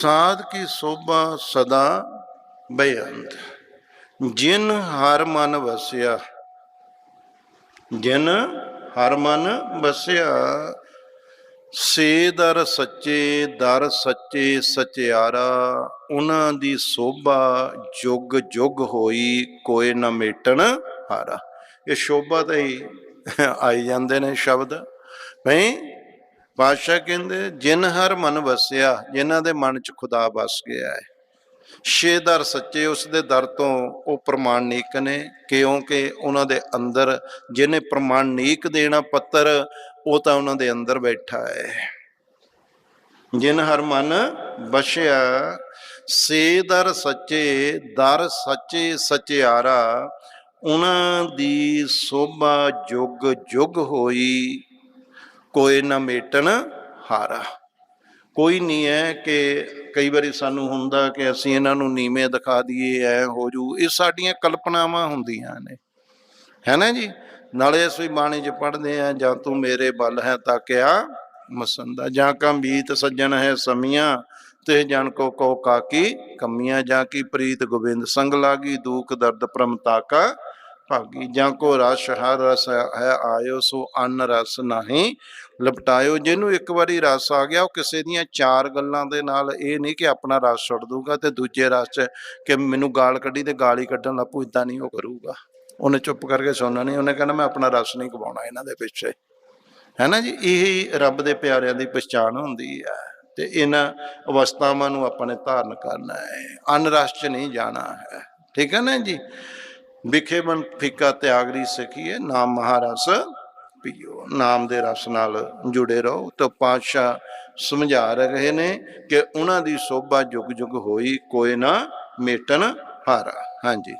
ਸਾਧ ਕੀ ਸੋਭਾ ਸਦਾ ਬੇਅੰਤ ਜਿਨ ਹਰ ਮਨ ਵਸਿਆ, ਜਿਨ ਹਰ ਮਨ ਵਸਿਆ, ਸੇ ਦਰ ਸੱਚੇ ਦਰ ਸੱਚੇ ਸਚਿਆਰਾ, ਉਹਨਾਂ ਦੀ ਸੋਭਾ ਜੁਗ ਜੁਗ ਹੋਈ ਕੋਈ ਨਾ ਮੇਟਣ ਹਾਰਾ। ਇਹ ਸ਼ੋਭਾ ਤਾਂ ਹੀ ਆਈ ਜਾਂਦੇ ਨੇ ਸ਼ਬਦ। ਨਹੀਂ ਪਾਤਸ਼ਾਹ ਕਹਿੰਦੇ, ਜਿਨ ਹਰ ਮਨ ਵਸਿਆ, ਜਿਨ੍ਹਾਂ ਦੇ ਮਨ ਚ ਖੁਦਾ ਵਸ ਗਿਆ ਹੈ। ਛੇ ਦਰ ਸੱਚੇ, ਉਸ ਦੇ ਦਰ ਤੋਂ ਉਹ ਪ੍ਰਮਾਣਿਕ ਨੇ ਕਿਉਂਕਿ ਉਹਨਾਂ ਦੇ ਅੰਦਰ ਜਿਹਨੇ ਪ੍ਰਮਾਣਿਕ ਦੇਣਾ ਪੱਤਰ, ਉਹ ਤਾਂ ਉਹਨਾਂ ਦੇ ਅੰਦਰ ਬੈਠਾ ਹੈ। ਜਿਨ ਹਰ ਮਨ ਵਸਿਆ ਸੇ ਦਰ ਸੱਚੇ ਦਰ ਸੱਚੇ ਸਚਿਆਰਾ, ਉਹਨਾਂ ਦੀ ਸੋਭਾ ਜੁਗ ਜੁਗ ਹੋਈ। ਕੋਈ ਨਾ ਮੇਟਣ ਹਾਰਾ। ਕੋਈ ਨਹੀਂ ਹੈ ਕਿ ਕਈ ਵਾਰੀ ਸਾਨੂੰ ਹੁੰਦਾ ਕਿ ਅਸੀਂ ਇਹਨਾਂ ਨੂੰ ਨੀਵੇਂ ਦਿਖਾ ਦਈਏ, ਐ ਹੋ ਜੂ। ਇਹ ਸਾਡੀਆਂ ਕਲਪਨਾਵਾਂ ਹੁੰਦੀਆਂ ਨੇ। ਹੈ ਨਾ ਜੀ? ਨਾਲੇ ਅਸੀਂ ਬਾਣੀ 'ਚ ਪੜ੍ਹਦੇ ਆ, ਜਾਂ ਤੂੰ ਮੇਰੇ ਬਲ ਹੈ ਤਾਕਿਆ ਮਸੰਦਾ। ਜਾਂ ਕਾ ਸੱਜਣ ਹੈ ਸਮੀਆਂ, ਤੇ ਜਨ ਕੋ ਕੋ ਕਾਕੀ ਕਮੀਆਂ। ਜਾਂ ਕੀ ਪ੍ਰੀਤ ਗੋਬਿੰਦ ਸੰਗ ਲਾਗੀ, ਦੁਖ ਦਰਦ ਪ੍ਰਮਤਾ ਕਾ ਭਾਗੀ ਜਾਂ ਕੋ ਰਸ ਹਰ ਰਸ ਹੈ ਆਇਓ ਸੋ ਅਨ ਰਸ ਨਹੀਂ। ਲਪਟਾਇਓ ਜਿਹਨੂੰ ਇੱਕ ਵਾਰੀ ਰਸ ਆ ਗਿਆ, ਉਹ ਕਿਸੇ ਦੀਆਂ ਚਾਰ ਗੱਲਾਂ ਦੇ ਨਾਲ ਇਹ ਨਹੀਂ ਕਿ ਆਪਣਾ ਰਸ ਛੱਡ ਦੂਗਾ ਤੇ ਦੂਜੇ ਰਸ 'ਚ ਕਿ ਮੈਨੂੰ ਗਾਲ ਕੱਢੀ ਤੇ ਗਾਲ ਹੀ ਕੱਢਣ ਲੱਪੂ ਇਦਾਂ ਨਹੀਂ ਉਹ ਕਰੂਗਾ। ਉਹਨੇ ਚੁੱਪ ਕਰਕੇ ਸੁਣਨਾ ਨਹੀਂ, ਉਹਨੇ ਕਹਿੰਦਾ ਮੈਂ ਆਪਣਾ ਰਸ ਨਹੀਂ ਗਵਾਉਣਾ ਇਹਨਾਂ ਦੇ ਪਿੱਛੇ। ਹੈ ਨਾ ਜੀ? ਇਹ ਰੱਬ ਦੇ ਪਿਆਰਿਆਂ ਦੀ ਪਛਾਣ ਹੁੰਦੀ ਹੈ ਤੇ ਇਹਨਾਂ ਅਵਸਥਾਵਾਂ ਨੂੰ ਆਪਾਂ ਨੇ ਧਾਰਨ ਕਰਨਾ ਹੈ। ਅਨ ਰਸ 'ਚ ਨਹੀਂ ਜਾਣਾ ਹੈ। ਠੀਕ ਹੈ ਨਾ ਜੀ? ਵਿਖੇ ਮਨ ਫਿੱਕਾ ਤਿਆਗਰੀ ਸਖੀਏ ਨਾਮ ਮਹਾਰਸ ਪੀਓ ਨਾਮ ਦੇ ਰਸ ਨਾਲ ਜੁੜੇ ਰਹੋ। ਤਾਂ ਪਾਤਸ਼ਾਹ ਸਮਝਾ ਰਹੇ ਨੇ ਕਿ ਉਹਨਾਂ ਦੀ ਸੋਭਾ ਜੁਗ ਜੁਗ ਹੋਈ, ਕੋਈ ਨਾ ਮੇਟਣ ਹਾਰਾ। ਹਾਂਜੀ।